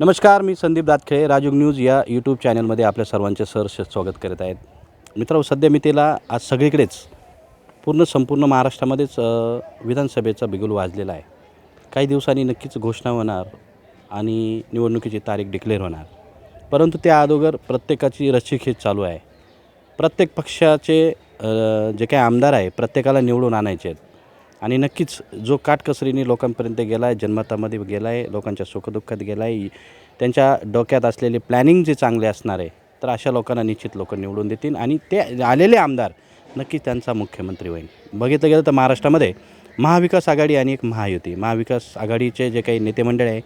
नमस्कार मी संदीप दातखे राजयोग न्यूज या यूट्यूब चॅनलमध्ये आपल्या सर्वांचे सहर्ष स्वागत करत आहेत. मित्रांनो सध्या मी त्याला आज सगळीकडेच पूर्ण संपूर्ण महाराष्ट्रामध्येच विधानसभेचा बिगुल वाजलेला आहे. काही दिवसांनी नक्कीच घोषणा होणार आणि निवडणुकीची तारीख डिक्लेअर होणार. परंतु त्या अगोदर प्रत्येकाची रस्सीखेच चालू आहे. प्रत्येक पक्षाचे जे काही आमदार आहे प्रत्येकाला निवडून आणायचे आहेत. आणि नक्कीच जो काटकसरीने लोकांपर्यंत गेला आहे जनमतामध्ये गेला आहे लोकांच्या सुखदुःखात गेला आहे त्यांच्या डोक्यात असलेले प्लॅनिंग जे चांगले असणार आहे तर अशा लोकांना निश्चित लोक निवडून देतील. आणि ते आलेले आमदार नक्कीच त्यांचा मुख्यमंत्री होईल. बघितलं गेलं तर महाराष्ट्रामध्ये महाविकास आघाडी आणि एक महायुती. महाविकास आघाडीचे जे काही नेते मंडळ आहे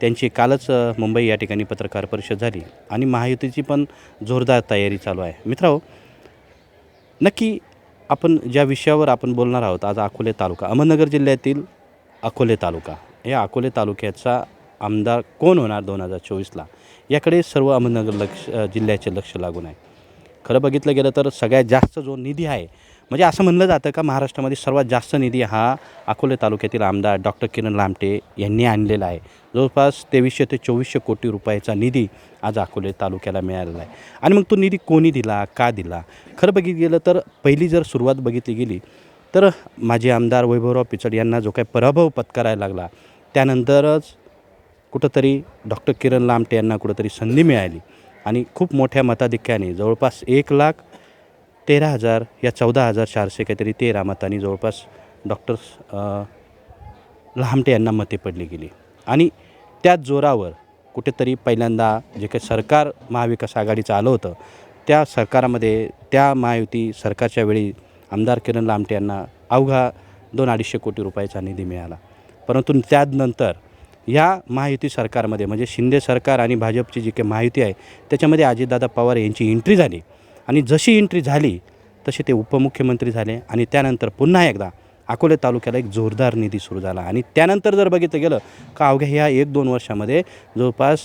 त्यांची कालच मुंबई या ठिकाणी पत्रकार परिषद झाली. आणि महायुतीची पण जोरदार तयारी चालू आहे. मित्रांनो नक्की आपण ज्या विषयावर आपण बोलणार आहोत आज अकोले तालुका. अहमदनगर जिल्ह्यातील अकोले तालुका. या अकोले तालुक्याचा आमदार कोण होणार दोन हजार चोवीसला? याकडे सर्व अहमदनगर लक्ष जिल्ह्याचे लक्ष लागून आहे. खरं बघितलं गेलं तर सगळ्यात जास्त जो निधी आहे म्हणजे असं म्हणलं जातं का महाराष्ट्रामध्ये सर्वात जास्त निधी हा अकोले तालुक्यातील आमदार डॉक्टर किरण लामटे यांनी आणलेला आहे. जवळपास तेवीसशे ते चोवीसशे कोटी रुपयाचा निधी आज अकोले तालुक्याला मिळालेला आहे. आणि मग तो निधी कोणी दिला का दिला? खरं बघितलं गेलं तर पहिली जर सुरुवात बघितली गेली तर माजी आमदार वैभवराव पिचड यांना जो काही पराभव पत्करायला लागला त्यानंतरच कुठंतरी डॉक्टर किरण लामटे यांना कुठंतरी संधी मिळाली. आणि खूप मोठ्या मताधिक्याने जवळपास एक लाख तेरा हजार या चौदा हजार चारशे काहीतरी तेरा मतांनी जवळपास डॉक्टर लहामटे यांना मते पडली गेली. आणि त्याच जोरावर कुठेतरी पहिल्यांदा जे काही सरकार महाविकास आघाडीचं आलं होतं त्या सरकारामध्ये त्या महायुती सरकारच्या वेळी आमदार किरण लामटे यांना अवघा दोन अडीचशे कोटी रुपयाचा निधी मिळाला. परंतु त्यानंतर या महायुती सरकारमध्ये म्हणजे शिंदे सरकार आणि भाजपची जी काही महायुती आहे त्याच्यामध्ये अजितदादा पवार यांची एंट्री झाली. आणि जशी एंट्री झाली तसे ते उपमुख्यमंत्री झाले आणि त्यानंतर पुन्हा एकदा अकोले तालुक्याला एक जोरदार निधी सुरू झाला. आणि त्यानंतर जर बघितलं गेलं का अवघ्या ह्या एक दोन वर्षामध्ये जवळपास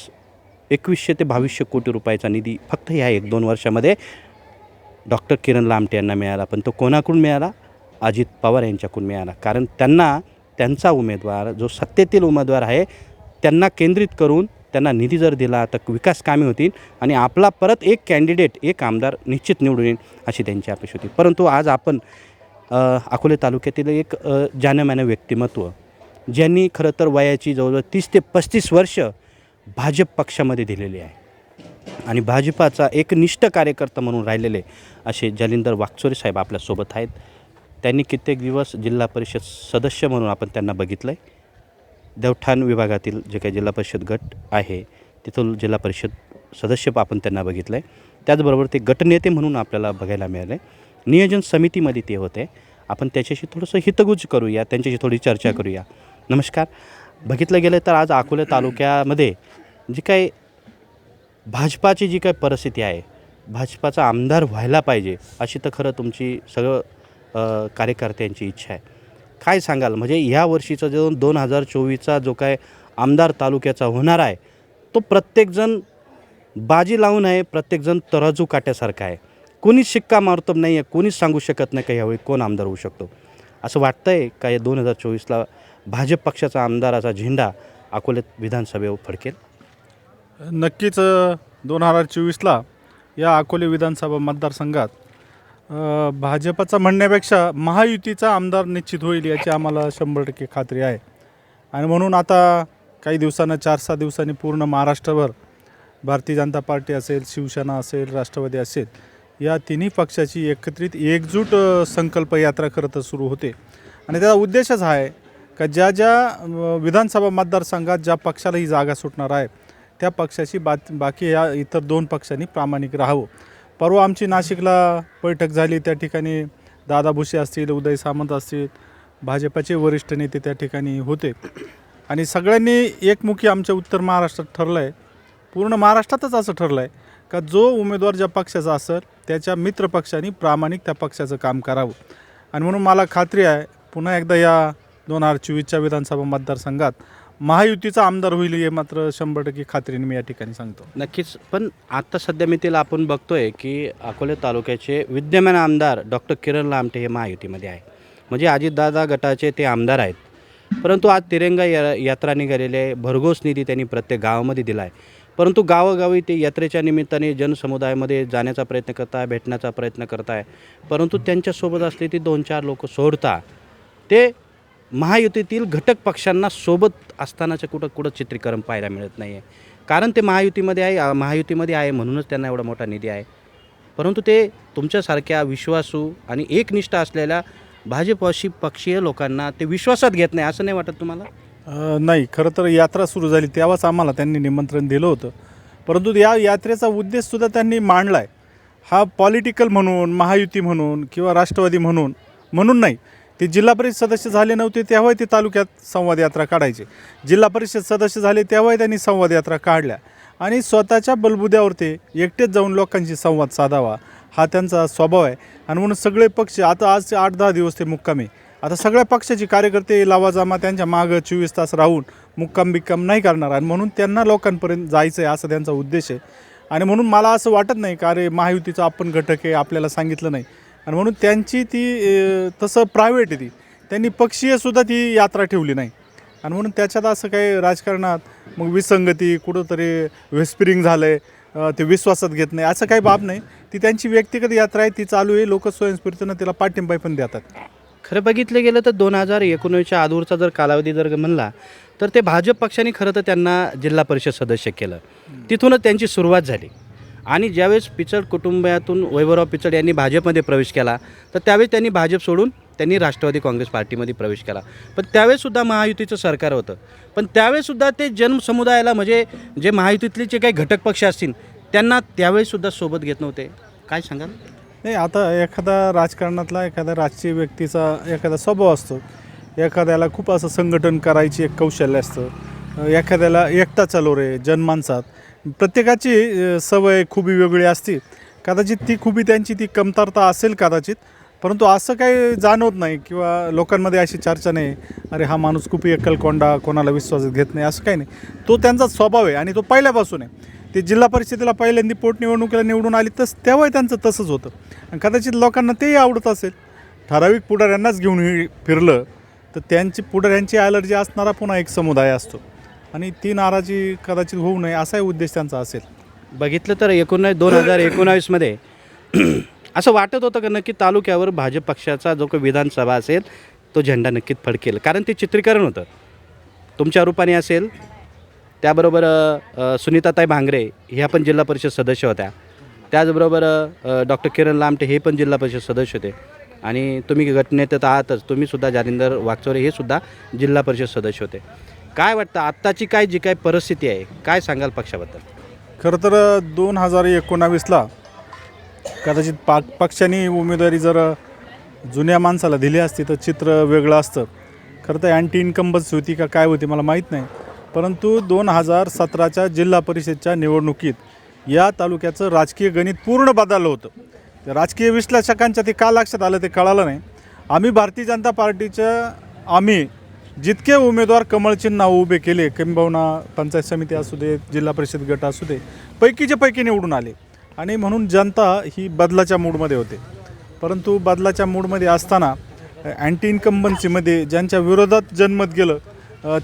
एकवीसशे ते बावीसशे कोटी रुपयाचा निधी फक्त ह्या एक दोन वर्षामध्ये डॉक्टर किरण लामटे यांना मिळाला. पण तो कोणाकडून मिळाला? अजित पवार यांच्याकडून मिळाला. कारण त्यांना त्यांचा उमेदवार जो सत्तेतील उमेदवार आहे त्यांना केंद्रित करून त्यांना निधी जर दिला तर विकास कामे होतील आणि आपला परत एक कॅन्डिडेट एक आमदार निश्चित निवडून येईल अशी त्यांची अपेक्षा होती. परंतु आज आपण अकोले तालुक्यातील एक जानमान्य व्यक्तिमत्व ज्यांनी खरं तर वयाची जवळजवळ तीस ते पस्तीस वर्ष भाजप पक्षामध्ये दिलेली आहे. आणि भाजपाचा एक निष्ठ कार्यकर्ता म्हणून राहिलेले असे जालिंदर वाकचोरे साहेब आपल्यासोबत आहेत. त्यांनी कित्येक दिवस जिल्हा परिषद सदस्य म्हणून आपण त्यांना बघितलं आहे देवठाण विभागातील जे काही जिल्हा परिषद गट आहे तिथून जिल्हा परिषद सदस्य आपण त्यांना बघितलं आहे त्याचबरोबर ते गटनेते म्हणून आपल्याला बघायला मिळाले नियोजन समितीमध्ये ते होते. आपण त्याच्याशी थोडंसं हितगुज करूया त्यांच्याशी थोडी चर्चा करूया. नमस्कार. बघितलं गेलं तर आज अकोले तालुक्यामध्ये जी काही भाजपाची जी काही परिस्थिती आहे भाजपाचा आमदार व्हायला पाहिजे अशी तर खरं तुमची सगळं कार्यकर्त्यांची इच्छा आहे. काय सांगाल? म्हणजे ह्या वर्षीचा जो दोन हजार चोवीसचा जो काय आमदार तालुक्याचा होणार आहे तो प्रत्येकजण बाजी लावून आहे प्रत्येकजण तराजू काट्यासारखा आहे. कोणीच शिक्का मारतो नाही आहे कोणीच सांगू शकत नाही का यावेळी कोण आमदार होऊ शकतो? असं वाटतं आहे का या दोन हजार चोवीसला भाजप पक्षाचा आमदाराचा झेंडा अकोल्यात विधानसभेवर फडकेल? नक्कीच दोन हजार चोवीसला या अकोले विधानसभा मतदारसंघात भाजपचा म्हणण्यापेक्षा महायुतीचा आमदार निश्चित होईल याची आम्हाला शंभर टक्के खात्री आहे. आणि म्हणून आता काही दिवसानं चार सहा दिवसांनी पूर्ण महाराष्ट्रभर भारतीय जनता पार्टी असेल शिवसेना असेल राष्ट्रवादी असेल या तिन्ही पक्षाची एकत्रित एकजूट संकल्प यात्रा खरं तर सुरू होते. आणि त्याचा उद्देशच हा आहे का ज्या ज्या विधानसभा मतदारसंघात ज्या पक्षाला ही जागा सुटणार आहे त्या पक्षाची बात बाकी या इतर दोन पक्षांनी प्रामाणिक राहावं. परवा आमची नाशिकला बैठक झाली त्या ठिकाणी दादा भुसे असतील उदय सामंत असतील भाजपाचे वरिष्ठ नेते त्या ठिकाणी होते. आणि सगळ्यांनी एकमुखी आमच्या उत्तर महाराष्ट्रात ठरलं आहे पूर्ण महाराष्ट्रातच असं ठरलं आहे का जो उमेदवार ज्या पक्षाचा असेल त्याच्या मित्रपक्षांनी प्रामाणिक त्या पक्षाचं काम करावं. आणि म्हणून मला खात्री आहे पुन्हा एकदा या दोन हजार चोवीसच्या विधानसभा मतदारसंघात महायुतीचा आमदार होईल हे मात्र शंभर टक्के खात्रीने मी या ठिकाणी सांगतो. नक्कीच पण आता सध्या मी तिला आपण बघतोय की अकोले तालुक्याचे विद्यमान आमदार डॉक्टर किरण लामटे हे महायुतीमध्ये आहे. म्हणजे अजितदादा गटाचे ते आमदार आहेत. परंतु आज तिरंगा या यात्रा निघालेले भरघोस निधी त्यांनी प्रत्येक गावामध्ये दिला आहे परंतु गावोगावी ते यात्रेच्या निमित्ताने जनसमुदायामध्ये जाण्याचा प्रयत्न करताय भेटण्याचा प्रयत्न करताय. परंतु त्यांच्यासोबत असले ती दोन चार लोक सोडता ते महायुतीतील घटक पक्षांना सोबत असतानाचं कुठं कुठं चित्रीकरण पाहायला मिळत नाही आहे कारण ते महायुतीमध्ये आहे महायुतीमध्ये आहे म्हणूनच त्यांना एवढा मोठा निधी आहे. परंतु ते तुमच्यासारख्या विश्वासू आणि एकनिष्ठ असलेल्या भाजपशी पक्षीय लोकांना ते विश्वासात घेत नाही असं नाही वाटत तुम्हाला? नाही खरं तर यात्रा सुरू झाली तेव्हाच आम्हाला त्यांनी निमंत्रण दिलं होतं. परंतु या यात्रेचा उद्देशसुद्धा त्यांनी मांडला आहे हा पॉलिटिकल म्हणून महायुती म्हणून किंवा राष्ट्रवादी म्हणून म्हणून नाही. ते जिल्हा परिषद सदस्य झाले नव्हते तेव्हाही ते तालुक्यात संवाद यात्रा काढायचे. जिल्हा परिषद सदस्य झाले तेव्हाही त्यांनी संवाद यात्रा काढल्या. आणि स्वतःच्या बलबुद्यावर ते एकटेच जाऊन लोकांशी संवाद साधावा हा त्यांचा स्वभाव आहे. आणि म्हणून सगळे पक्ष आता आज आठ दहा दिवस ते मुक्कामी. आता सगळ्या पक्षाचे कार्यकर्ते लावाजामा त्यांच्या मागं चोवीस तास राहून मुक्काम बिक्काम नाही करणार. आणि म्हणून त्यांना लोकांपर्यंत जायचं आहे असा त्यांचा उद्देश आहे. आणि म्हणून मला असं वाटत नाही का अरे महायुतीचा आपण घटक आहे आपल्याला सांगितलं नाही. आणि म्हणून त्यांची ती अ, तसं प्रायव्हेट आहे ती. त्यांनी पक्षीयसुद्धा ती यात्रा ठेवली नाही. आणि म्हणून त्याच्यात असं काही राजकारणात मग विसंगती कुठंतरी व्हिस्परिंग झालं आहे ते विश्वासात घेत नाही असं काही बाब नाही. ती त्यांची व्यक्तिगत यात्रा आहे ती चालू आहे लोक स्वयंस्फूर्तीनं तिला पाठिंबा पण देतात. खरं बघितलं गेलं तर दोन हजार एकोणीसच्या आदूरचा जर कालावधी जर म्हणला तर ते भाजप पक्षाने खरं तर त्यांना जिल्हा परिषद सदस्य केलं. तिथूनच त्यांची सुरुवात झाली. आणि ज्यावेळेस पिचड कुटुंबातून वैभवराव पिचड यांनी भाजपमध्ये प्रवेश केला तर त्यावेळेस त्यांनी भाजप सोडून त्यांनी राष्ट्रवादी काँग्रेस पार्टीमध्ये प्रवेश केला. पण त्यावेळेससुद्धा महायुतीचं सरकार होतं. पण त्यावेळेससुद्धा ते जनसमुदायाला म्हणजे जे महायुतीतले जे काही घटक पक्ष असतील त्यांना त्यावेळेससुद्धा सोबत घेत नव्हते. काय सांगाल? नाही आता एखादा राजकारणातला एखाद्या राजकीय व्यक्तीचा एखादा स्वभाव असतो. एखाद्याला खूप असं संघटन करायची एक कौशल्य असतं. एखाद्याला एकटा चालू रे जनमानसात प्रत्येकाची सवय खुबी वेगळी असते. कदाचित ती खुबी त्यांची ती कमतरता असेल कदाचित परंतु असं काही जाणवत नाही किंवा लोकांमध्ये अशी चर्चा नाही अरे हा माणूस खूप एकलकोंडा कोणाला विश्वासात घेत नाही असं काही नाही. तो त्यांचा स्वभाव आहे आणि तो पहिल्यापासून आहे. ते जिल्हा परिषदेला पहिल्यांदा पोटनिवडणुकीला निवडून आली तस तेव्हाही त्यांचं तसंच होतं. आणि कदाचित लोकांना तेही आवडत असेल. ठराविक पुढाऱ्यांनाच घेऊन फिरलं तर त्यांची पुढाऱ्यांची ॲलर्जी असणारा पुन्हा एक समुदाय असतो. आणि ती नाराजी कदाचित होऊ नये असाही उद्देश त्यांचा असेल. बघितलं तर एकोणीस दोन हजार एकोणावीसमध्ये असं वाटत होतं का नक्की तालुक्यावर भाजप पक्षाचा जो काही विधानसभा असेल तो झेंडा नक्कीच फडकेल? कारण ते चित्रीकरण होतं. तुमच्या रूपाने असेल त्याबरोबर सुनीताताई भांगरे ह्या पण जिल्हा परिषद सदस्य होत्या. त्याचबरोबर डॉक्टर किरण लामटे हे पण जिल्हा परिषद सदस्य होते. आणि तुम्ही गटनेत्यात आहातच तुम्हीसुद्धा जालिंदर वागचोरे हे सुद्धा जिल्हा परिषद सदस्य होते. काय वाटतं आत्ताची काय जी काय परिस्थिती आहे काय सांगाल पक्षाबद्दल? खरं तर दोन हजार एकोणावीसला कदाचित पाक पक्षाने उमेदवारी जर जुन्या माणसाला दिली असती तर चित्र वेगळं असतं. खरं तर अँटी इन्कम्बन्सी होती का काय होती मला माहीत नाही. परंतु दोन हजार सतराच्या जिल्हा परिषदच्या निवडणुकीत या तालुक्याचं राजकीय गणित पूर्ण बदललं होतं. राजकीय विश्लेषकांच्या ते का लक्षात आलं ते कळालं नाही. आम्ही भारतीय जनता पार्टीच्या आम्ही जितके उमेदवार कमळ चिन्ह उभे केले किंबहुना पंचायत समिती असू दे जिल्हा परिषद गट असू दे पैकीच्या पैकी निवडून आले. आणि म्हणून जनता ही बदलाच्या मूडमध्ये होते. परंतु बदलाच्या मूडमध्ये असताना अँटी इन्कम्बन्सीमध्ये ज्यांच्या विरोधात जनमत गेलं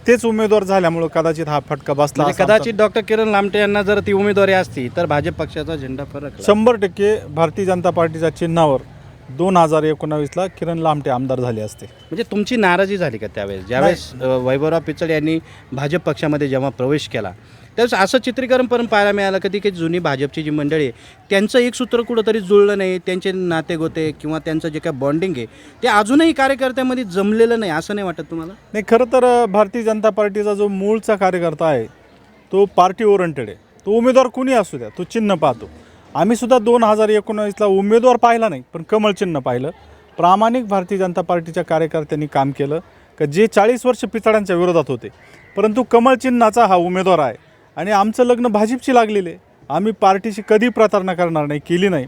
तेच उमेदवार झाल्यामुळं कदाचित हा फटका बसला म्हणजे कदाचित डॉक्टर किरण लामटे यांना जर ती उमेदवारी असती तर भाजप पक्षाचा झेंडा फरक शंभर टक्के भारतीय जनता पार्टीच्या चिन्हावर दोन हजार एकोणावीसला किरण लामटे आमदार झाले असते. म्हणजे तुमची नाराजी झाली का त्यावेळेस? ज्यावेळेस वैभवराव पिचड यांनी भाजप पक्षामध्ये जेव्हा प्रवेश केला त्यावेळेस असं चित्रीकरण पण पाहायला मिळालं कधी की जुनी भाजपची जी मंडळी आहे त्यांचं एक सूत्र कुठंतरी जुळलं नाही त्यांचे नातेगोते किंवा त्यांचं जे काय बॉन्डिंग आहे ते अजूनही कार्यकर्त्यामध्ये जमलेलं नाही असं नाही वाटत तुम्हाला? नाही खरं तर भारतीय जनता पार्टीचा जो मूळचा कार्यकर्ता आहे तो पार्टी ओरिएंटेड आहे. तो उमेदवार कुणी असू द्या तो चिन्ह पाहतो. आम्ही सुद्धा दोन हजार एकोणावीसला उमेदवार पाहिला नाही पण कमळचिन्ह पाहिलं. प्रामाणिक भारतीय जनता पार्टीच्या कार्यकर्त्यांनी काम केलं का जे चाळीस वर्ष पिचाड्यांच्या विरोधात होते. परंतु कमळचिन्हाचा हा उमेदवार आहे. आणि आमचं लग्न भाजपशी लागलेले. आम्ही पार्टीशी कधी प्रतारणा करणार नाही केली नाही.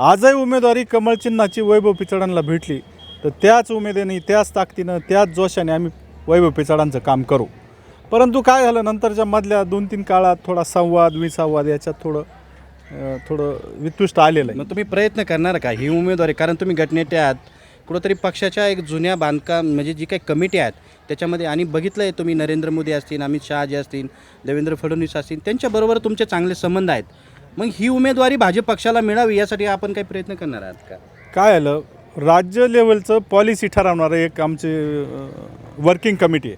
आजही उमेदवारी कमलचिन्हाची वैभव पिचडांना भेटली तर त्याच उमेदीने त्याच ताकदीनं त्याच जोशाने आम्ही वैभव पिचडांचं काम करू. परंतु काय झालं नंतरच्या मधल्या दोन तीन काळात थोडा संवाद विसंवाद याच्यात थोडं अं, थोडं वितुष्ट आलेलं आहे. मग तुम्ही प्रयत्न करणार का ही उमेदवारी? कारण तुम्ही गटनेते आहात कुठंतरी पक्षाच्या एक जुन्या बांधकाम म्हणजे जी काही कमिटी आहेत त्याच्यामध्ये आणि बघितलं आहे तुम्ही नरेंद्र मोदी असतील अमित शहा जे असतील देवेंद्र फडणवीस असतील त्यांच्याबरोबर तुमचे चांगले संबंध आहेत. मग ही उमेदवारी भाजप पक्षाला मिळावी यासाठी आपण काही प्रयत्न करणार आहात का? काय आलं? राज्य लेवलचं पॉलिसी ठरवणारं एक आमचे वर्किंग कमिटी आहे.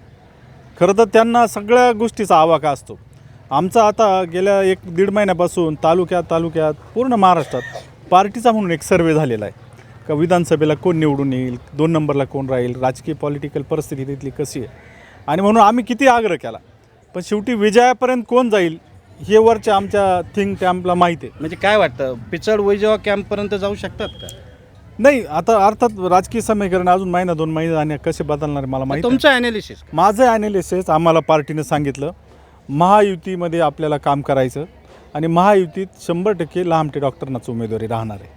खरं तर त्यांना सगळ्या गोष्टीचा आवाका असतो. आमचा आता गेल्या एक दीड महिन्यापासून तालुक्यात तालुक्यात पूर्ण महाराष्ट्रात पार्टीचा म्हणून एक सर्वे झालेला आहे. का विधानसभेला कोण निवडून येईल दोन नंबरला कोण राहील राजकीय पॉलिटिकल परिस्थिती तिथली कशी आहे? आणि म्हणून आम्ही किती आग्रह केला पण शेवटी विजयापर्यंत कोण जाईल हे वरच्या आमच्या थिंक टँकला माहिती आहे. म्हणजे काय वाटतं? पिचड वैजवा कॅम्पपर्यंत जाऊ शकतात का? नाही आता अर्थात राजकीय समीकरण अजून महिना दोन महिने आणि कसे बदलणार आहे मला माहिती. तुमचं ॲनालिसिस माझं ॲनालिसिस आम्हाला पार्टीने सांगितलं. महायुतीमध्ये आपल्याला काम करायचं आणि महायुतीत शंभर टक्के लहामटे डॉक्टरांनाच उमेदवारी राहणार आहे.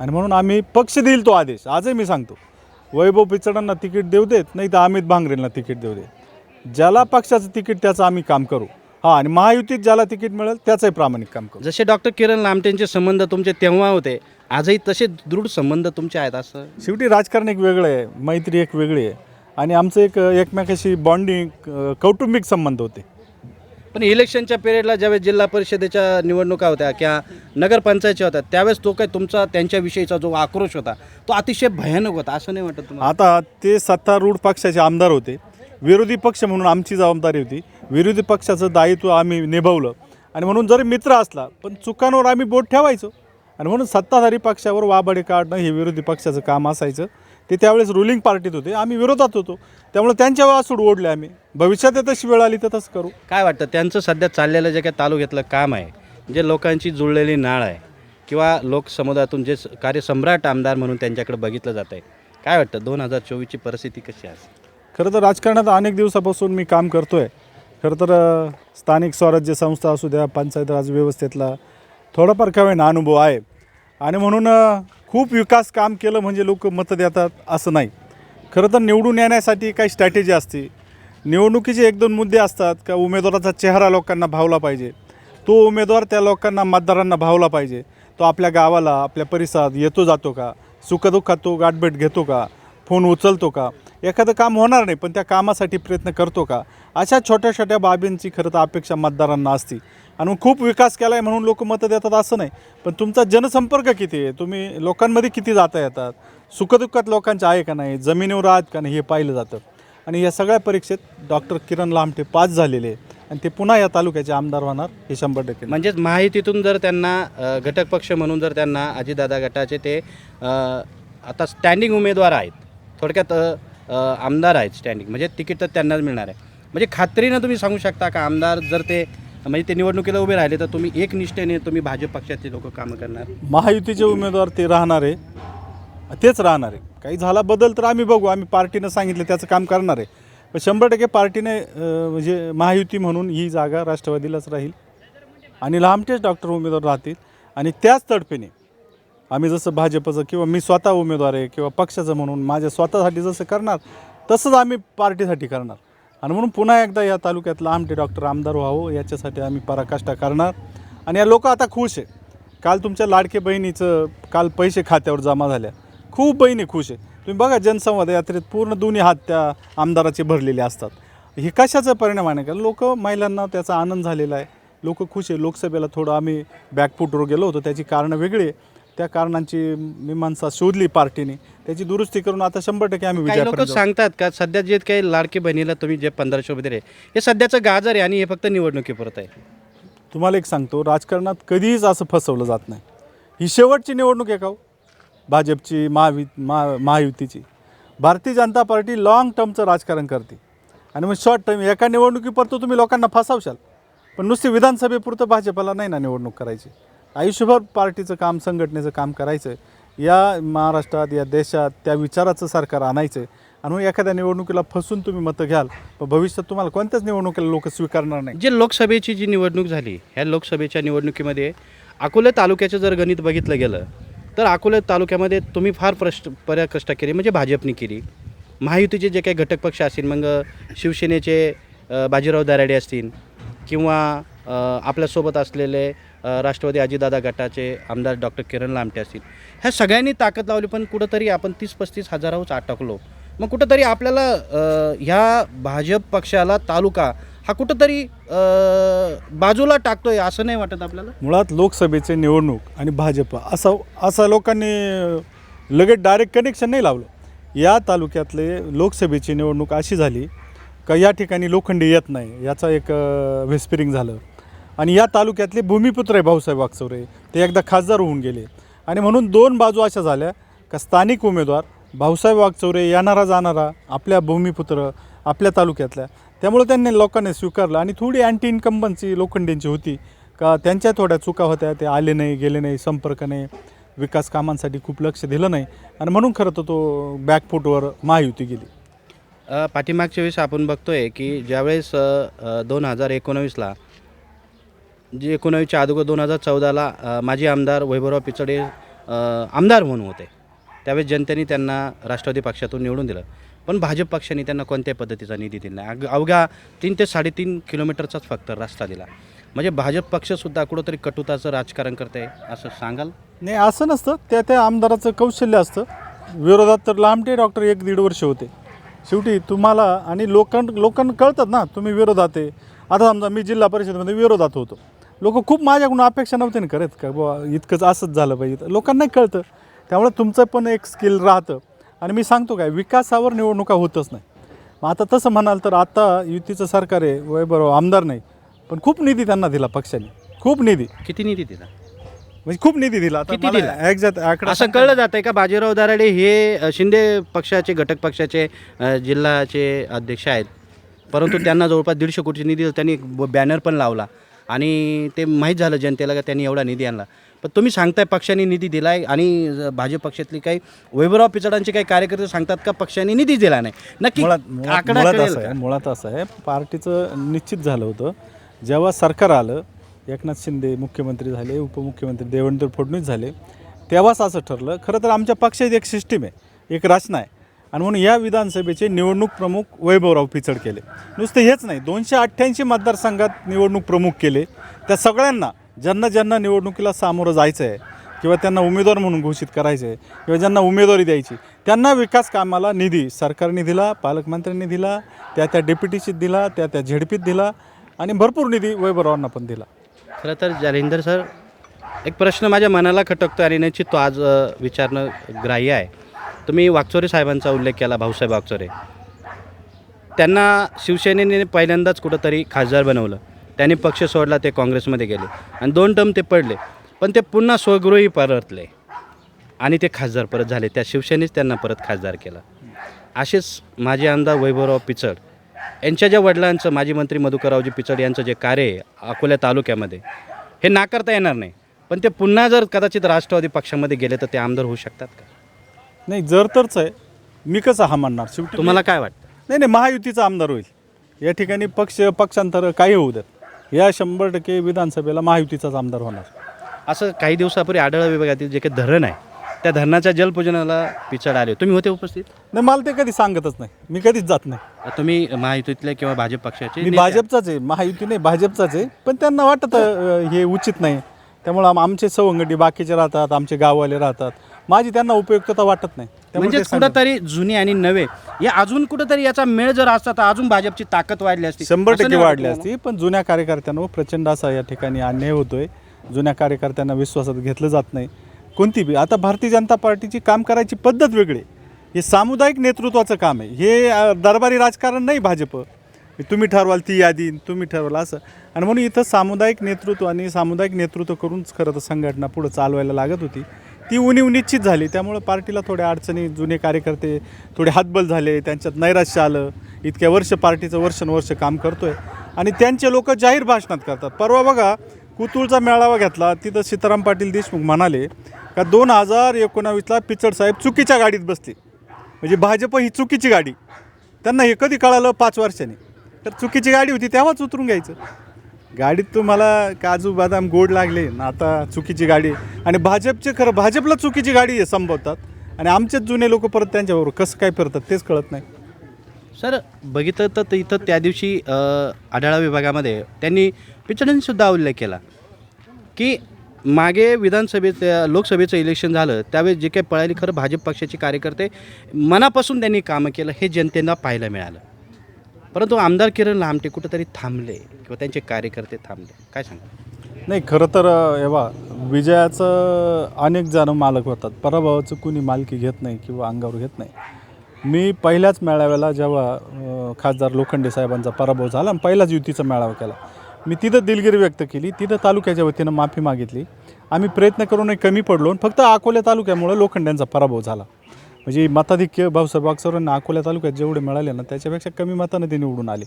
आणि म्हणून आम्ही पक्ष देईल तो आदेश आजही मी सांगतो. वैभव पिचडांना तिकीट देऊ देत नाही तर अमित भांगरेंना तिकीट देऊ देत. ज्याला पक्षाचं तिकीट त्याचं आम्ही काम करू. हां आणि महायुतीत ज्याला तिकीट मिळेल त्याचंही प्रामाणिक काम करू. जसे डॉक्टर किरण लामटेंचे संबंध तुमचे तेव्हा होते आजही तसे दृढ संबंध तुमचे आहेत असं? शेवटी राजकारण एक वेगळं आहे मैत्री एक वेगळी आहे. आणि आमचं एक एकमेकाशी बॉन्डिंग कौटुंबिक संबंध होते. पण इलेक्शनच्या पिरियडला ज्यावेळेस जिल्हा परिषदेच्या निवडणुका होत्या किंवा नगरपंचायतच्या होत्या त्यावेळेस तो काय तुमचा त्यांच्याविषयीचा जो आक्रोश होता तो अतिशय भयानक होता असं नाही वाटत तुम्हाला? आता ते सत्तारूढ पक्षाचे आमदार होते. विरोधी पक्ष म्हणून आमची जबाबदारी होती. विरोधी पक्षाचं दायित्व आम्ही निभावलं. आणि म्हणून जरी मित्र असला पण चुकांवर आम्ही बोट ठेवायचो. आणि म्हणून सत्ताधारी पक्षावर वाबडे काढणं हे विरोधी पक्षाचं काम असायचं. ते त्यावेळेस रुलिंग पार्टीत होते. आम्ही विरोधात होतो. त्यामुळे त्यांच्यावर आसूड ओढले आम्ही. भविष्यात तशी वेळ आली तर तसं करू. काय वाटतं? त्यांचं सध्या चाललेलं जे काही तालुक्यातलं काम आहे जे लोकांची जुळलेली नाळ आहे किंवा लोकसमुदायातून जे कार्यसम्राट आमदार म्हणून त्यांच्याकडे बघितलं जात आहे काय वाटतं? दोन हजार चोवीसची परिस्थिती कशी आहे खरं तर राजकारणात अनेक दिवसापासून मी काम करतो आहे खरं तर स्थानिक स्वराज्य संस्था असू द्या पंचायत राज व्यवस्थेतला थोडाफार का ना अनुभव आहे. आणि म्हणून खूप विकास काम केलं म्हणजे लोक मतं देतात असं नाही. खरं तर निवडून येण्यासाठी काही स्ट्रॅटेजी असते. निवडणुकीचे एक दोन मुद्दे असतात का उमेदवाराचा चेहरा लोकांना भावला पाहिजे. तो उमेदवार त्या लोकांना मतदारांना भावला पाहिजे. तो आपल्या गावाला आपल्या परिसरात येतो जातो का? सुखदुःखात तो गाठभेट घेतो का? फोन उचलतो का? एखादं काम होणार नाही पण त्या कामासाठी प्रयत्न करतो का? अशा छोट्या छोट्या बाबींची खरं तर अपेक्षा मतदारांना असती. आणि खूप विकास केला आहे म्हणून लोक मतं देतात असं नाही. पण तुमचा जनसंपर्क किती आहे? तुम्ही लोकांमध्ये किती जाता येतात? सुखदुःखात लोकांच्या आहे का नाही? जमिनीवर आहात का नाही? हे पाहिलं जातं. आणि या सगळ्या परीक्षेत डॉक्टर किरण लामटे पास झालेले आहेत. आणि ते पुन्हा या तालुक्याचे आमदार होणार हे शंभर टक्के म्हणजेच माहितीतून जर त्यांना घटक पक्ष म्हणून जर त्यांना अजितदादा गटाचे ते आता स्टँडिंग उमेदवार आहेत. थोडक्यात आमदार आहेत स्टँडिंग म्हणजे तिकीट तर त्यांनाच मिळणार आहे. म्हणजे खात्रीनं तुम्ही सांगू शकता का? आमदार जर ते म्हणजे ते निवडणुकीला उभे राहिले तर तुम्ही एक निष्ठेने तुम्ही भाजप पक्षाचे लोक कामं करणार? महायुतीचे उमेदवार ते राहणार आहे. तेच राहणार आहे. काही झाला बदल तर आम्ही बघू. आम्ही पार्टीनं सांगितलं त्याचं काम करणार आहे. पण शंभर टक्के पार्टीने म्हणजे महायुती म्हणून ही जागा राष्ट्रवादीलाच राहील. आणि लांबटेच डॉक्टर उमेदवार राहतील. आणि त्याच तडफेने आम्ही जसं भाजपचं किंवा मी स्वतः उमेदवार आहे किंवा पक्षाचं म्हणून माझ्या स्वतःसाठी जसं करणार तसंच आम्ही पार्टीसाठी करणार. आणि म्हणून पुन्हा एकदा या तालुक्यातलं आमटे डॉक्टर आमदार व्हावं याच्यासाठी आम्ही पराकाष्ठा करणार. आणि या लोक आता खुश आहे काल तुमच्या लाडके बहिणीचं काल पैसे खात्यावर जमा झाल्या. खूप बहिणी खुश आहे तुम्ही बघा जनसंवाद यात्रेत पूर्ण दोन्ही हात त्या आमदाराचे भरलेले असतात. हे कशाचा परिणाम आहे? का लोक महिलांना त्याचा आनंद झालेला आहे. लोक खुश आहे लोकसभेला थोडं आम्ही बॅकफूटवर गेलो होतो. त्याची कारणं वेगळी आहे. त्या कारणांची मीमांसा शोधली पार्टीने. त्याची दुरुस्ती करून आता शंभर टक्के आम्ही काही लोक विजयापर्यंत जाऊ. सांगतात का सध्या जे काही लाडके बहिणीला तुम्ही जे पंधराशे रुपये दिले हे सध्याचं गाजर आहे आणि हे फक्त निवडणुकीपुरत आहे. तुम्हाला एक सांगतो राजकारणात कधीच असं फसवलं जात नाही. ही शेवटची निवडणूक आहे का हो? भाजपची महावि महा महायुतीची. भारतीय जनता पार्टी लाँग टर्मचं राजकारण करते. आणि मग शॉर्ट टर्म एका निवडणुकीपुरतं तुम्ही लोकांना फसावशाल. पण नुसती विधानसभेपुरतं भाजपला नाही ना निवडणूक करायची. आयुष्यभर पार्टीचं काम संघटनेचं काम करायचं. या महाराष्ट्रात या देशात त्या विचाराचं सरकार आणायचं. आणि मग एखाद्या निवडणुकीला फसून तुम्ही मतं घ्याल. पण भविष्यात तुम्हाला कोणत्याच निवडणुकीला लोक स्वीकारणार नाही. जे लोकसभेची जी निवडणूक झाली ह्या लोकसभेच्या निवडणुकीमध्ये अकोले तालुक्याचं जर गणित बघितलं गेलं तर अकोले तालुक्यामध्ये तुम्ही फार प्रश्न पराकष्ट केली म्हणजे भाजपने केली. महायुतीचे जे काही घटक पक्ष असतील मग शिवसेनेचे बाजीराव दराडे असतील किंवा आपल्यासोबत असलेले राष्ट्रवादी अजितदादा गटाचे आमदार डॉक्टर किरण लामटे असतील. ह्या सगळ्यांनी ताकद लावली पण कुठंतरी आपण तीस पस्तीस हजारावरच अटकलो. मग कुठंतरी आपल्याला ह्या भाजप पक्षाला तालुका हा कुठंतरी बाजूला टाकतोय असं नाही वाटत आपल्याला? मुळात लोकसभेचे निवडणूक आणि भाजप असं असं लोकांनी लगेच डायरेक्ट कनेक्शन नाही लावलं. या तालुक्यातले लोकसभेची निवडणूक अशी झाली का या ठिकाणी लोखंडी येत नाही याचा एक व्हिस्पिरिंग झालं. आणि या तालुक्यातले भूमिपुत्र आहे भाऊसाहेब वागचौरे ते एकदा खासदार होऊन गेले. आणि म्हणून दोन बाजू अशा झाल्या का स्थानिक उमेदवार भाऊसाहेब वागचौरे येणारा जाणारा आपल्या भूमिपुत्र आपल्या तालुक्यातल्या. त्यामुळे त्यांनी लोकांनी स्वीकारलं आणि थोडी अँटी इन्कम्बन्सी लोखंडेंची होती. का त्यांच्या थोड्या चुका होत्या ते आले नाही गेले नाही संपर्क नाही विकास कामांसाठी खूप लक्ष दिलं नाही. आणि म्हणून खरं तर तो बॅकफूटवर महायुती गेली. पाठीमागच्या वेळेस आपण बघतोय की ज्यावेळेस दोन हजार एकोणावीसला जे एकोणावीसच्या अगोदर दोन हजार चौदाला माजी आमदार वैभवराव पिचडे आमदार म्हणून होते. त्यावेळेस जनतेने त्यांना राष्ट्रवादी पक्षातून निवडून दिलं. पण भाजप पक्षाने त्यांना कोणत्याही पद्धतीचा निधी दिला नाही. अग अवघ्या तीन ते साडेतीन किलोमीटरचाच फक्त रस्ता दिला. म्हणजे भाजप पक्षसुद्धा कुठंतरी कटुताचं राजकारण करते असं सांगाल? नाही असं नसतं. त्या त्या आमदाराचं कौशल्य असतं. विरोधात तर लांबटे डॉक्टर एक दीड वर्ष होते. शेवटी तुम्हाला आणि लोकां लोकांना कळतात ना तुम्ही विरोधात आहे. आता समजा मी जिल्हा परिषदेमध्ये विरोधात होतो. लोक खूप माझ्याकडून अपेक्षा नव्हते ना करत का बुवा इतकंच असंच झालं पाहिजे. लोकांना कळतं. त्यामुळे तुमचं पण एक स्किल राहतं. आणि मी सांगतो काय विकासावर निवडणुका होतच नाही. मग आता तसं म्हणाल तर आता युतीचं सरकार आहे वैभव आमदार नाही पण खूप निधी त्यांना दिला पक्षाने. खूप निधी. किती निधी दिला? म्हणजे खूप निधी दिला. आता किती मला दिला? exact आकडा असं कळलं जातंय का बाजीराव दराडे हे अ, शिंदे पक्षाचे घटक पक्षाचे अ, जिल्हाचे अध्यक्ष आहेत. परंतु त्यांना जवळपास दीडशे कोटी निधी. त्यांनी ब- बॅनर पण लावला. आणि ते माहीत झालं जनतेला का त्यांनी एवढा निधी आणला. पण तुम्ही सांगताय पक्षाने निधी दिला आहे आणि भाजप पक्षातली काही वैभवराव पिचडांचे काही कार्यकर्ते सांगतात का पक्षाने निधी दिला नाही? नक्की मुळात मुळात आकडा आहे? मुळात असं आहे. पार्टीचं निश्चित झालं होतं. जेव्हा सरकार आलं एकनाथ शिंदे मुख्यमंत्री झाले उपमुख्यमंत्री देवेंद्र फडणवीस झाले तेव्हाच असं ठरलं. खरं तर आमच्या पक्षाची एक सिस्टीम आहे एक रचना आहे. आणि म्हणून या विधानसभेचे निवडणूक प्रमुख वैभवराव पिचड केले. नुसते हेच नाही दोनशे अठ्ठ्याऐंशी मतदारसंघात निवडणूक प्रमुख केले. त्या सगळ्यांना ज्यांना ज्यांना निवडणुकीला सामोरं जायचं आहे किंवा त्यांना उमेदवार म्हणून घोषित करायचे आहे किंवा ज्यांना उमेदवारी द्यायची त्यांना विकास कामाला निधी सरकारने दिला पालकमंत्र्यांनी दिला त्या त्या डेप्युटीशीत दिला त्या त्या झेडपीत दिला आणि भरपूर निधी वैभवरावांना पण दिला. खरं तर जालिंदर सर एक प्रश्न माझ्या मनाला खटकतो आणि निश्चित तो आज विचारणं ग्राह्य आहे. तुम्ही वागचोरे साहेबांचा उल्लेख केला भाऊसाहेब वागचोरे त्यांना शिवसेनेने पहिल्यांदाच कुठंतरी खासदार बनवलं. त्यांनी पक्ष सोडला ते काँग्रेसमध्ये गेले. आणि दोन टर्म ते पडले पण ते पुन्हा स्वगृही परतले. आणि ते खासदार परत झाले. त्या शिवसेनेच त्यांना परत खासदार केलं. असेच माजी आमदार वैभवराव पिचड. यांच्या ज्या वडिलांचं माजी मंत्री मधुकररावजी पिचड यांचं जे कार्य आहे अकोल्या तालुक्यामध्ये हे नाकारता येणार नाही. पण ते पुन्हा जर कदाचित राष्ट्रवादी पक्षामध्ये गेले तर ते आमदार होऊ शकतात का? नाही जर तरच आहे. मी कसं हा म्हणणार? शेवटी तुम्हाला काय वाटतं? नाही नाही महायुतीचा आमदार होईल. या ठिकाणी पक्ष पक्षांतर काही होऊ देत. या शंभर टक्के विधानसभेला महायुतीचाच आमदार होणार. असं काही दिवसापूर्वी आढळ विभागातील जे काही धरण आहे त्या धरणाच्या जलपूजनाला पिचड आले तुम्ही होते उपस्थित? नाही मला ते कधी सांगतच नाही. मी कधीच जात नाही. तुम्ही महायुतीतले किंवा भाजप पक्षाचे मी नेते भाजपचाच आहे. महायुती नाही भाजपचाच आहे. पण त्यांना वाटत अं, हे उचित नाही. त्यामुळं आम- आमचे सवंगडी बाकीचे राहतात आमचे गाववाले राहतात. माझी त्यांना उपयुक्तता वाटत नाही. त्यामुळे म्हणजे ते सांगतात. कुठंतरी जुने आणि नवे या अजून कुठंतरी याचा मेळ जर असता तर अजून भाजपची ताकद वाढली असती. शंभर असं टक्के नाही वाटत वाढली तुम्हाला? असती पण जुन्या कार्यकर्त्यांवर प्रचंड असा या ठिकाणी अन्याय होतोय. जुन्या कार्यकर्त्यांना विश्वासात घेतलं जात नाही. कोणती बी आता भारतीय जनता पार्टीची काम करायची पद्धत वेगळी आहे. हे सामुदायिक नेतृत्वाचं काम आहे. हे अं, दरबारी राजकारण नाही भाजप. तुम्ही ठरवाल ती यादी तुम्ही ठरवाल असं. आणि म्हणून इथं सामुदायिक नेतृत्व आणि सामुदायिक नेतृत्व करूनच खरं तर संघटना पुढं चालवायला लागत होती. ती उणीव निश्चित झाली. त्यामुळं पार्टीला थोड्या अडचणी जुने कार्यकर्ते थोडे हातबल झाले त्यांच्यात नैराश्य आलं. इतक्या वर्ष पार्टीचं वर्षानुवर्ष काम करतोय. आणि त्यांचे लोक जाहीर भाषणात करतात. परवा बघा कुतूळचा मेळावा घेतला. तिथं सीताराम पाटील देशमुख म्हणाले का दोन हजार एकोणावीसला पिचड साहेब चुकीच्या गाडीत बसले. म्हणजे भाजप ही चुकीची गाडी. त्यांना हे कधी कळालं? पाच वर्षांनी. तर चुकीची गाडी होती तेव्हाच उतरून घ्यायचं. गाडीत तुम्हाला काजू बदाम गोड लागले ना आता चुकीची गाडी. आणि भाजपचे खरं भाजपला चुकीची गाडी आहे संभवतात. आणि आमचेच जुने लोक परत त्यांच्याबरोबर कसं काय फिरतात तेच कळत नाही. सर बघितलं तर इथं त्या दिवशी आढळा आढावा विभागामध्ये त्यांनी पिचडांनीसुद्धा उल्लेख केला की मागे विधानसभेचं लोकसभेचं इलेक्शन झालं त्यावेळेस जे काही पळाली खरं भाजप पक्षाचे कार्यकर्ते मनापासून त्यांनी कामं केलं हे जनतेला पाहायला मिळालं. परंतु आमदार किरण लामटे कुठंतरी थांबले किंवा त्यांचे कार्यकर्ते थांबले. काय सांगा नाही खरं तर एव्हा विजयाचं अनेक जण मालक होतात. पराभवाचं कुणी मालकी घेत नाही किंवा अंगावर घेत नाही. मी पहिल्याच मेळाव्याला जेव्हा खासदार लोखंडे साहेबांचा पराभव झाला आणि पहिलाच युतीचा मेळावा केला मी तिथं दिलगिरी व्यक्त केली. तिथं तालुक्याच्या वतीनं माफी मागितली. आम्ही प्रयत्न करूनही कमी पडलो. आणि फक्त अकोल्या तालुक्यामुळे लोखंड्यांचा पराभव झाला. म्हणजे मताधिक्य भाऊसाहेब वागसरांना अकोल्या तालुक्यात जेवढे मिळाले ना त्याच्यापेक्षा कमी मतानं ते निवडून आले.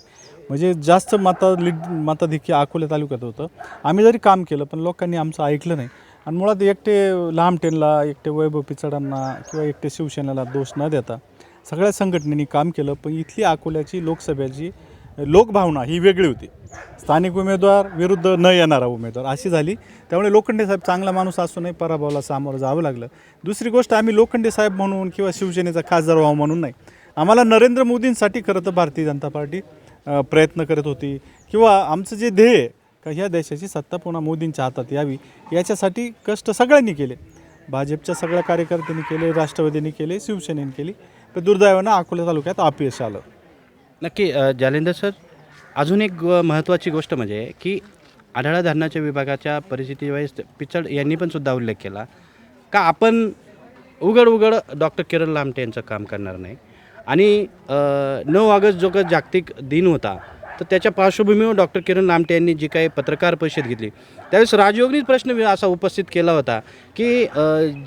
म्हणजे जास्त मता लिड मताधिक्य अकोल्या तालुक्यात होतं. आम्ही जरी काम केलं पण लोकांनी आमचं ऐकलं नाही. आणि मुळात एकटे लहामटेनला एकटे वैभव पिचडांना किंवा एकटे शिवसेनेला दोष न देता सगळ्या संघटनेनी काम केलं पण इथली अकोल्याची लोकसभेची लोकभावना ही वेगळी होती. स्थानिक उमेदवार विरुद्ध न येणारा उमेदवार अशी झाली. त्यामुळे लोखंडे साहेब चांगला माणूस असूनही पराभवाला सामोरं जावं लागलं. दुसरी गोष्ट आम्ही लोखंडे साहेब म्हणून किंवा शिवसेनेचा खासदार व्हावं म्हणून नाही. आम्हाला नरेंद्र मोदींसाठी खरं तर भारतीय जनता पार्टी प्रयत्न करत होती. किंवा आमचं जे ध्येय का ह्या देशाची सत्ता पुन्हा मोदींच्या हातात यावी याच्यासाठी कष्ट सगळ्यांनी केले. भाजपच्या सगळ्या कार्यकर्त्यांनी केले राष्ट्रवादीने केले शिवसेनेने केली. तर दुर्दैवानं अकोला तालुक्यात अपयश आलं. नक्की अ, जालिंदर सर अजून एक महत्त्वाची गोष्ट म्हणजे की आढळा धरणाच्या विभागाच्या परिस्थितीवेळेस पिचड यांनी पण सुद्धा उल्लेख केला का आपण उघड उघड डॉक्टर किरण लामटे यांचं काम करणार नाही. आणि नऊ ऑगस्ट जो का जागतिक दिन होता तर त्याच्या पार्श्वभूमीवर डॉक्टर किरण लामटे यांनी जी काही पत्रकार परिषद घेतली त्यावेळेस राजयोगनीच प्रश्न असा उपस्थित केला होता की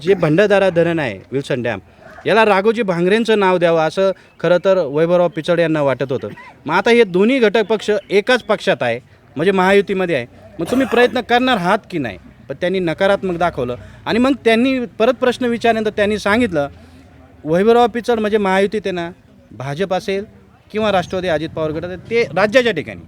जे भंडारदारा धरण आहे विल्सन डॅम याला राघोजी भांगरेंचं नाव द्यावं असं खरं तर वैभवराव पिचड यांना वाटत होतं. मग आता हे दोन्ही घटक पक्ष एकाच पक्षात आहे म्हणजे महायुतीमध्ये आहे. मग तुम्ही प्रयत्न करणार आहात की नाही? पण त्यांनी नकारात्मक दाखवलं. आणि मग त्यांनी परत प्रश्न विचारल्यानंतर त्यांनी सांगितलं वैभवराव पिचड म्हणजे महायुतीत आहे ना भाजप असेल किंवा राष्ट्रवादी अजित पवार गट असेल, ते राज्याच्या ठिकाणी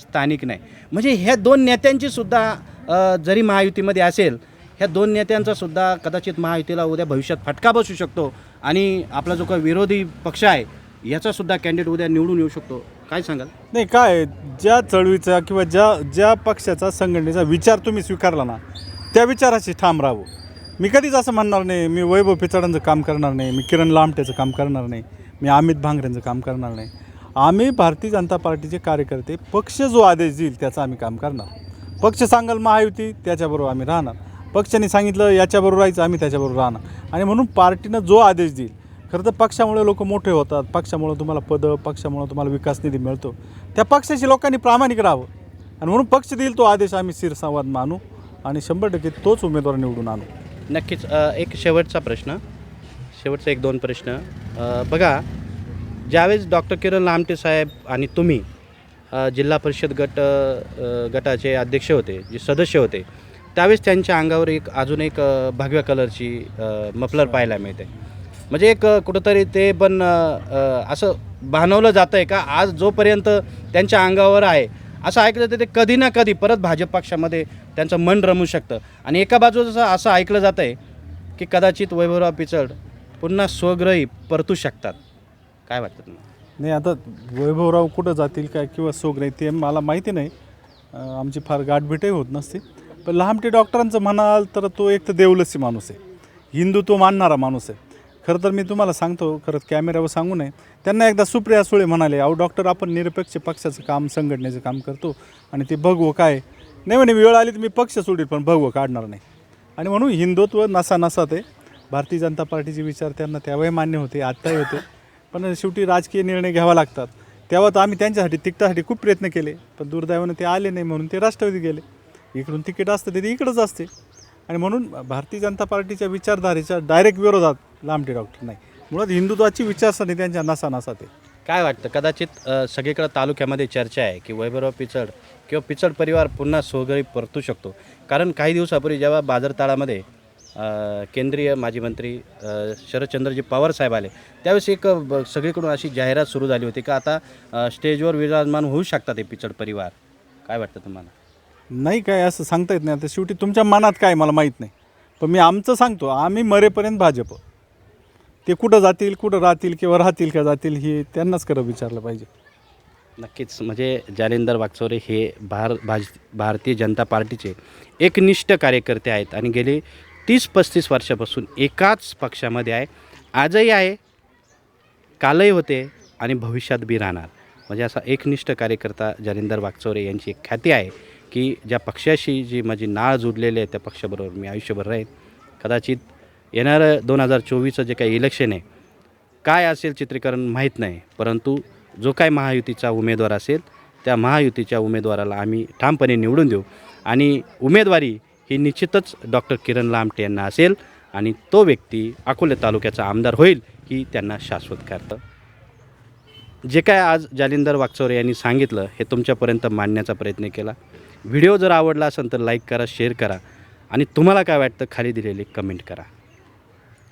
स्थानिक नाही. म्हणजे ह्या दोन नेत्यांची सुद्धा जरी महायुतीमध्ये असेल ह्या दोन नेत्यांचा सुद्धा कदाचित महायुतीला उद्या भविष्यात फटका बसू शकतो आणि आपला जो काही विरोधी पक्ष आहे याचा सुद्धा कॅन्डिडेट उद्या निवडून येऊ शकतो. काय सांगाल? नाही काय ज्या चळवीचा किंवा ज्या ज्या पक्षाचा संघटनेचा विचार तुम्ही स्वीकारला ना त्या विचाराशी ठाम राहावं. मी कधीच असं म्हणणार नाही मी वैभव पिचडांचं काम करणार नाही मी किरण लामटेचं काम करणार नाही मी अमित भांगरेंचं काम करणार नाही. आम्ही भारतीय जनता पार्टीचे कार्यकर्ते पक्ष जो आदेश देईल त्याचं आम्ही काम करणार. पक्ष सांगाल महायुती त्याच्याबरोबर आम्ही राहणार. पक्षाने सांगितलं याच्याबरोबर राहायचं आम्ही त्याच्याबरोबर राहणार. आणि म्हणून पार्टीनं जो आदेश देईल खरं तर पक्षामुळे लोक मोठे होतात पक्षामुळे तुम्हाला पदं पक्षामुळे तुम्हाला विकास निधी मिळतो. त्या पक्षाशी लोकांनी प्रामाणिक राहावं. आणि म्हणून पक्ष देईल तो आदेश आम्ही शिरसंवाद मानू आणि शंभर टक्के तोच उमेदवार निवडून आणू. नक्कीच एक शेवटचा प्रश्न. शेवटचा एक दोन प्रश्न. बघा ज्यावेळेस डॉक्टर किरण लामटे साहेब आणि तुम्ही जिल्हा परिषद गट गटाचे अध्यक्ष होते जे सदस्य होते त्यावेळेस त्यांच्या अंगावर एक अजून एक भगव्या कलरची मफलर पाहायला मिळते. म्हणजे एक कुठंतरी ते पण असं भानवलं जातं आहे का आज जोपर्यंत त्यांच्या अंगावर आहे असं ऐकलं तर ते कधी ना कधी परत भाजप पक्षामध्ये त्यांचं मन रमू शकतं. आणि एका बाजूचं असं ऐकलं जातं आहे की कदाचित वैभवराव पिचड पुन्हा स्वग्रही परतू शकतात. काय वाटतं तुम्हाला? नाही आता वैभवराव कुठं जातील काय किंवा सोग ते मला माहिती नाही. आमची फार गाठभेटही होत नसते. पण लहामटे डॉक्टरांचं म्हणाल तर तो एक तर देवलसी माणूस आहे. हिंदुत्व मानणारा माणूस आहे. खरं तर मी तुम्हाला सांगतो खरं कॅमेऱ्यावर सांगू नये. त्यांना एकदा सुप्रिया सुळे म्हणाले अहो डॉक्टर आपण निरपेक्ष पक्षाचं काम संघटनेचं काम करतो आणि ते भगवं काय. नाही म्हणे वेळ आली तर मी पक्ष सोडील पण भगवं काढणार नाही. आणि म्हणून हिंदुत्व नसा नसा ते. भारतीय जनता पार्टीचे विचार त्यांना त्यावेळी मान्य होते आत्ताही होते. पण शेवटी राजकीय निर्णय घ्यावा लागतात. तेव्हा तर आम्ही त्यांच्यासाठी तिकटासाठी खूप प्रयत्न केले पण दुर्दैवानं ते आले नाही म्हणून ते राष्ट्रवादी गेले. इकडून तिकीट असतं ते इकडंच असते. आणि म्हणून भारतीय जनता पार्टीच्या विचारधारेच्या डायरेक्ट विरोधात लांबटे डॉक्टर नाही. मुळात हिंदुत्वाची विचारसरणी त्यांच्या नसा नसा ते. काय वाटतं? कदाचित सगळीकडे सगळीकडं तालुक्यामध्ये चर्चा आहे की वैभवराव पिचड किंवा पिचड परिवार पुन्हा सोगळी परतू शकतो. कारण काही दिवसापूर्वी जेव्हा बाजारताळामध्ये केंद्रीय माजी मंत्री शरदचंद्रजी पवार साहेब आले त्यावेळेस एक ब- सगळीकडून अशी जाहिरात सुरू झाली होती का आता स्टेजवर विराजमान होऊ शकतात हे पिचड परिवार? काय वाटतं तुम्हाला? नाही काय असं सांगता येत नाही. आता शेवटी तुमच्या मनात काय मला माहीत नाही. पण मी आमचं सांगतो आम्ही मरेपर्यंत भाजप. ते कुठं जातील कुठं राहतील किंवा राहतील का जातील हे त्यांनाच खरं विचारलं पाहिजे. नक्कीच म्हणजे जालिंदर वागचोरे हे भार भाज भारतीय जनता पार्टीचे एकनिष्ठ कार्यकर्ते आहेत आणि गेले तीस पस्तीस वर्षापासून एकाच पक्षामध्ये आहे. आजही आहे कालही होते आणि भविष्यात बी राहणार. म्हणजे असा एकनिष्ठ कार्यकर्ता जालिंदर वागचोरे यांची एक ख्याती आहे. की ज्या पक्षाशी जी माझी नाळ जुडलेली आहे त्या पक्षाबरोबर मी आयुष्यभर राहीन. कदाचित येणारं दोन हजार चोवीसचं जे काही इलेक्शन आहे काय असेल चित्रीकरण माहीत नाही परंतु जो काय महायुतीचा उमेदवार असेल त्या महायुतीच्या उमेदवाराला आम्ही ठामपणे निवडून देऊ. आणि उमेदवारी ही निश्चितच डॉक्टर किरण लामटे यांना असेल आणि तो व्यक्ती अकोले तालुक्याचा आमदार होईल ही त्यांना शाश्वत करतं. जे काय आज जालिंदर वागचौरे यांनी सांगितलं हे तुमच्यापर्यंत मांडण्याचा प्रयत्न केला. व्हिडिओ जर आवडला असेल तर लाईक करा शेअर करा आणि तुम्हाला काय वाटतं खाली दिलेली कमेंट करा.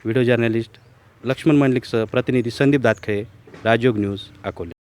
व्हिडिओ जर्नलिस्ट लक्ष्मण मंडलिकसह प्रतिनिधी संदीप दातखळे राजयोग न्यूज अकोले.